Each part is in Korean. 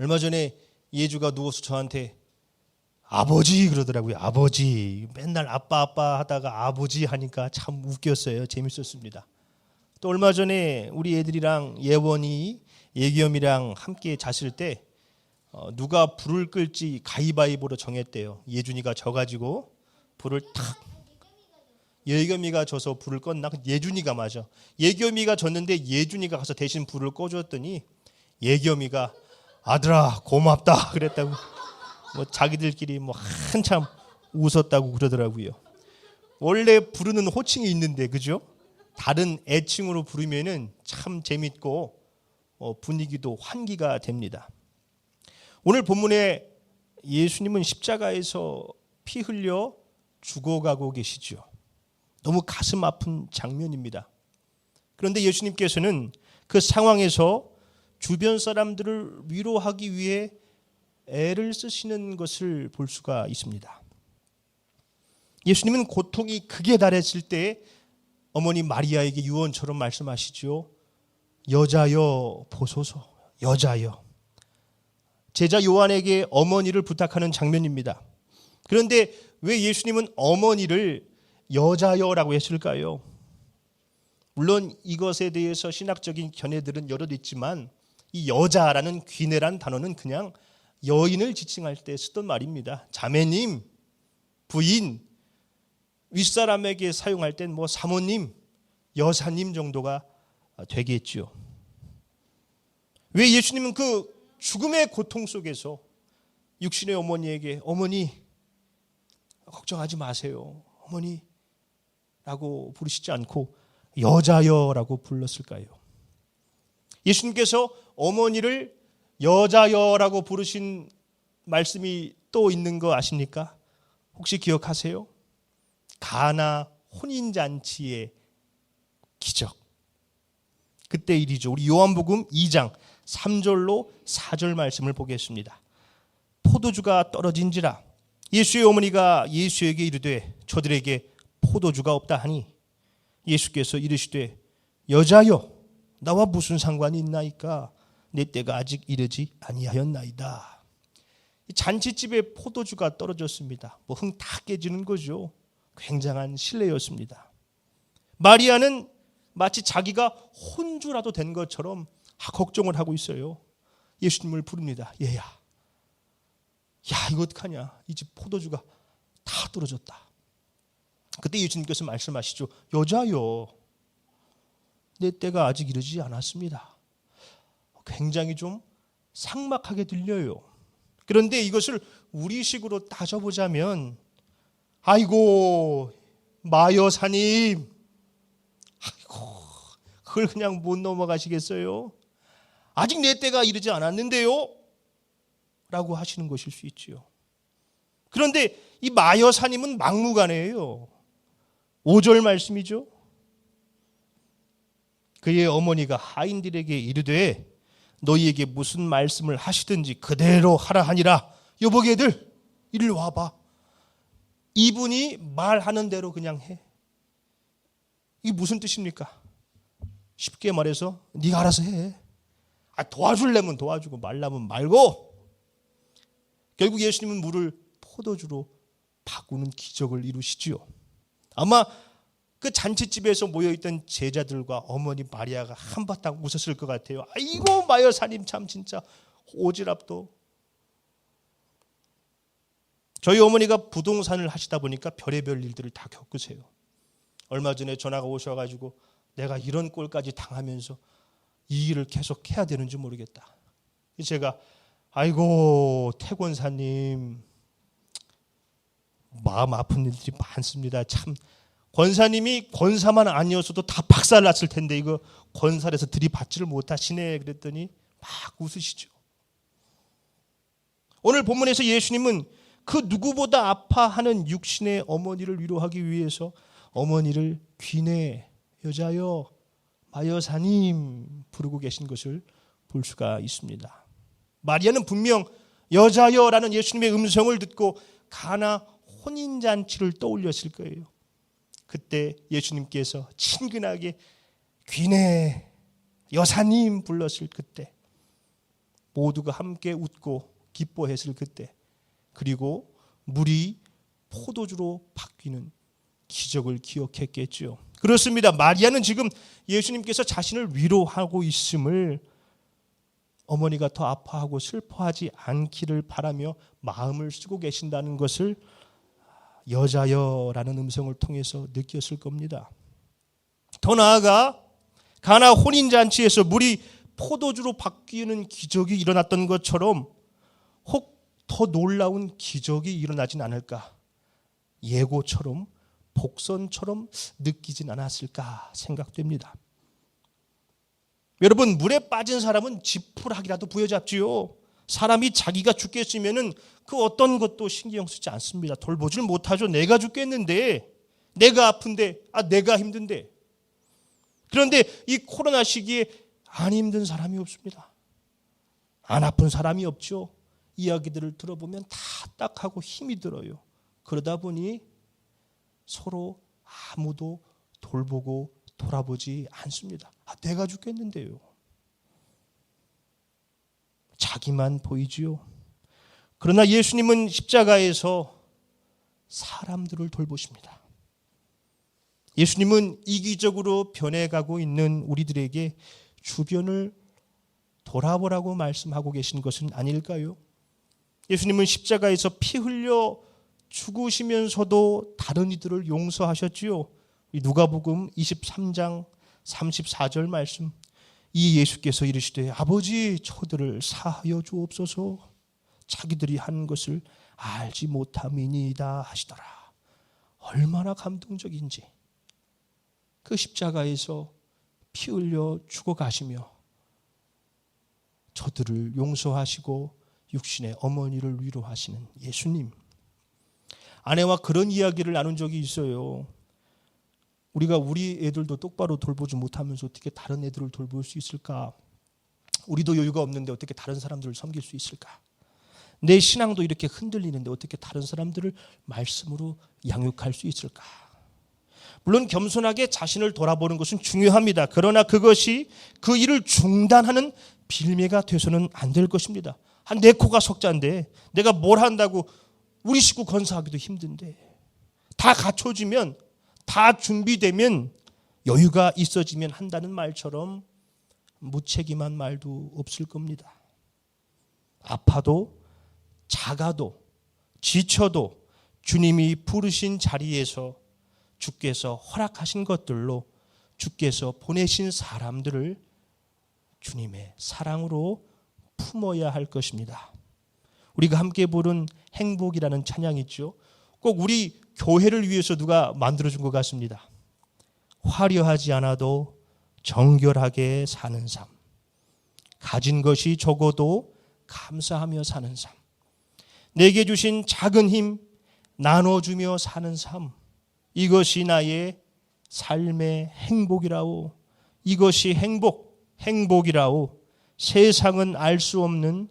얼마 전에 예주가 누워서 저한테 아버지 그러더라고요. 아버지. 맨날 아빠 아빠 하다가 아버지 하니까 참 웃겼어요. 재밌었습니다. 또 얼마 전에 우리 애들이랑 예원이 예겸이랑 함께 잤을 때 어, 누가 불을 끌지 가위바위보로 정했대요. 예준이가 져가지고 불을 탁 예겸이가 져서 불을 껐나? 예준이가 맞아. 예겸이가 졌는데 예준이가 가서 대신 불을 꺼줬더니 예겸이가 아들아 고맙다 그랬다고 뭐 자기들끼리 뭐 한참 웃었다고 그러더라고요. 원래 부르는 호칭이 있는데 그죠? 다른 애칭으로 부르면은 참 재밌고 어, 분위기도 환기가 됩니다. 오늘 본문에 예수님은 십자가에서 피 흘려 죽어가고 계시죠. 너무 가슴 아픈 장면입니다. 그런데 예수님께서는 그 상황에서 주변 사람들을 위로하기 위해 애를 쓰시는 것을 볼 수가 있습니다. 예수님은 고통이 극에 달했을 때 어머니 마리아에게 유언처럼 말씀하시죠. 여자여 보소서. 여자여. 제자 요한에게 어머니를 부탁하는 장면입니다. 그런데 왜 예수님은 어머니를 여자여라고 했을까요? 물론 이것에 대해서 신학적인 견해들은 여러 있지만 이 여자라는 귀내란 단어는 그냥 여인을 지칭할 때 쓰던 말입니다. 자매님, 부인, 윗사람에게 사용할 땐 뭐 사모님, 여사님 정도가 되겠죠. 왜 예수님은 그 죽음의 고통 속에서 육신의 어머니에게 어머니 걱정하지 마세요. 어머니 라고 부르시지 않고 여자여라고 불렀을까요? 예수님께서 어머니를 여자여라고 부르신 말씀이 또 있는 거 아십니까? 혹시 기억하세요? 가나 혼인잔치의 기적. 그때 일이죠. 우리 요한복음 2장 3절로 4절 말씀을 보겠습니다. 포도주가 떨어진지라 예수의 어머니가 예수에게 이르되 저들에게 포도주가 없다 하니 예수께서 이르시되 여자여 나와 무슨 상관이 있나이까 내 때가 아직 이르지 아니하였나이다. 잔치집에 포도주가 떨어졌습니다. 뭐 흥 다 깨지는 거죠. 굉장한 신뢰였습니다. 마리아는 마치 자기가 혼주라도 된 것처럼 걱정을 하고 있어요. 예수님을 부릅니다. 얘야, 야 이거 어떡하냐? 이 집 포도주가 다 떨어졌다. 그때 예수님께서 말씀하시죠. 여자여, 내 때가 아직 이르지 않았습니다. 굉장히 좀 상막하게 들려요. 그런데 이것을 우리식으로 따져보자면, 아이고 마여사님, 아이고 그걸 그냥 못 넘어가시겠어요? 아직 내 때가 이르지 않았는데요? 라고 하시는 것일 수 있지요. 그런데 이 마여사님은 막무가내예요. 5절 말씀이죠. 그의 어머니가 하인들에게 이르되 너희에게 무슨 말씀을 하시든지 그대로 하라 하니라. 여보게들 이리 와봐. 이분이 말하는 대로 그냥 해. 이게 무슨 뜻입니까? 쉽게 말해서 네가 알아서 해. 아, 도와줄래면 도와주고 말라면 말고. 결국 예수님은 물을 포도주로 바꾸는 기적을 이루시지요. 아마 그 잔치집에서 모여있던 제자들과 어머니 마리아가 한바탕 웃었을 것 같아요. 아이고 마여사님 참 진짜 오지랖도. 저희 어머니가 부동산을 하시다 보니까 별의별 일들을 다 겪으세요. 얼마 전에 전화가 오셔가지고 내가 이런 꼴까지 당하면서 이 일을 계속 해야 되는지 모르겠다. 제가 아이고 태권사님 마음 아픈 일들이 많습니다. 참 권사님이 권사만 아니었어도 다 박살 났을 텐데 이거 권사에서 들이받지를 못하시네 그랬더니 막 웃으시죠. 오늘 본문에서 예수님은 그 누구보다 아파하는 육신의 어머니를 위로하기 위해서 어머니를 귀내 여자여 마여사님 부르고 계신 것을 볼 수가 있습니다. 마리아는 분명 여자여라는 예수님의 음성을 듣고 가나 혼인 잔치를 떠올렸을 거예요. 그때 예수님께서 친근하게 귀내 여사님 불렀을 그때 모두가 함께 웃고 기뻐했을 그때 그리고 물이 포도주로 바뀌는 기적을 기억했겠지요. 그렇습니다. 마리아는 지금 예수님께서 자신을 위로하고 있음을 어머니가 더 아파하고 슬퍼하지 않기를 바라며 마음을 쓰고 계신다는 것을 여자여라는 음성을 통해서 느꼈을 겁니다. 더 나아가 가나 혼인 잔치에서 물이 포도주로 바뀌는 기적이 일어났던 것처럼 혹 더 놀라운 기적이 일어나진 않을까? 예고처럼 복선처럼 느끼진 않았을까 생각됩니다. 여러분 물에 빠진 사람은 지푸라기라도 부여잡지요. 사람이 자기가 죽겠으면은 그 어떤 것도 신경 쓰지 않습니다. 돌보질 못하죠. 내가 죽겠는데, 내가 아픈데, 아 내가 힘든데. 그런데 이 코로나 시기에 안 힘든 사람이 없습니다. 안 아픈 사람이 없죠. 이야기들을 들어보면 다 딱하고 힘이 들어요. 그러다 보니 서로 아무도 돌보고 돌아보지 않습니다. 아, 내가 죽겠는데요. 자기만 보이지요. 그러나 예수님은 십자가에서 사람들을 돌보십니다. 예수님은 이기적으로 변해가고 있는 우리들에게 주변을 돌아보라고 말씀하고 계신 것은 아닐까요? 예수님은 십자가에서 피 흘려 죽으시면서도 다른 이들을 용서하셨지요. 누가복음 23장 34절 말씀. 이 예수께서 이르시되 아버지 저들을 사하여 주옵소서 자기들이 한 것을 알지 못함이니이다 하시더라. 얼마나 감동적인지 그 십자가에서 피 흘려 죽어 가시며 저들을 용서하시고 육신의 어머니를 위로하시는 예수님. 아내와 그런 이야기를 나눈 적이 있어요. 우리가 우리 애들도 똑바로 돌보지 못하면서 어떻게 다른 애들을 돌볼 수 있을까? 우리도 여유가 없는데 어떻게 다른 사람들을 섬길 수 있을까? 내 신앙도 이렇게 흔들리는데 어떻게 다른 사람들을 말씀으로 양육할 수 있을까? 물론 겸손하게 자신을 돌아보는 것은 중요합니다. 그러나 그것이 그 일을 중단하는 빌미가 돼서는 안 될 것입니다. 한 내 코가 석자인데 내가 뭘 한다고 우리 식구 건사하기도 힘든데 다 갖춰지면 다 준비되면 여유가 있어지면 한다는 말처럼 무책임한 말도 없을 겁니다. 아파도 작아도 지쳐도 주님이 부르신 자리에서 주께서 허락하신 것들로 주께서 보내신 사람들을 주님의 사랑으로 품어야 할 것입니다. 우리가 함께 부른 행복이라는 찬양이 있죠. 꼭 우리 교회를 위해서 누가 만들어준 것 같습니다. 화려하지 않아도 정결하게 사는 삶. 가진 것이 적어도 감사하며 사는 삶. 내게 주신 작은 힘 나눠주며 사는 삶. 이것이 나의 삶의 행복이라오. 이것이 행복, 행복이라오. 세상은 알 수 없는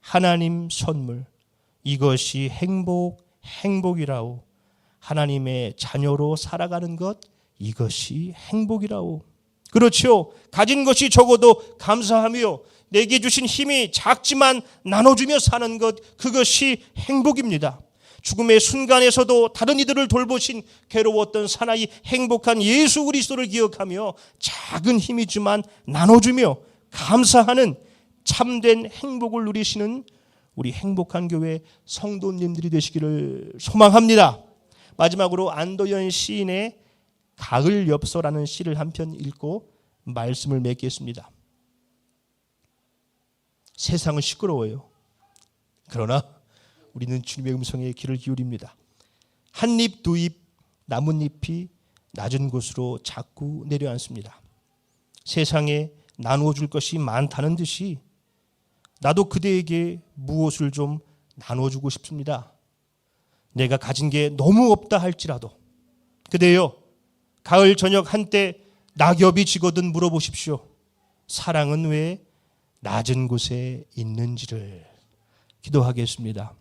하나님 선물. 이것이 행복, 행복이라오. 하나님의 자녀로 살아가는 것, 이것이 행복이라오. 그렇죠. 가진 것이 적어도 감사하며 내게 주신 힘이 작지만 나눠주며 사는 것, 그것이 행복입니다. 죽음의 순간에서도 다른 이들을 돌보신 괴로웠던 사나이 행복한 예수 그리스도를 기억하며 작은 힘이지만 나눠주며 감사하는 참된 행복을 누리시는 우리 행복한 교회 성도님들이 되시기를 소망합니다. 마지막으로 안도현 시인의 가을 엽서라는 시를 한 편 읽고 말씀을 맺겠습니다. 세상은 시끄러워요. 그러나 우리는 주님의 음성에 귀를 기울입니다. 한 입, 두 입, 나뭇잎이 낮은 곳으로 자꾸 내려앉습니다. 세상에 나누어 줄 것이 많다는 듯이 나도 그대에게 무엇을 좀 나눠주고 싶습니다. 내가 가진 게 너무 없다 할지라도 그대여 가을 저녁 한때 낙엽이 지거든 물어보십시오. 사랑은 왜 낮은 곳에 있는지를 기도하겠습니다.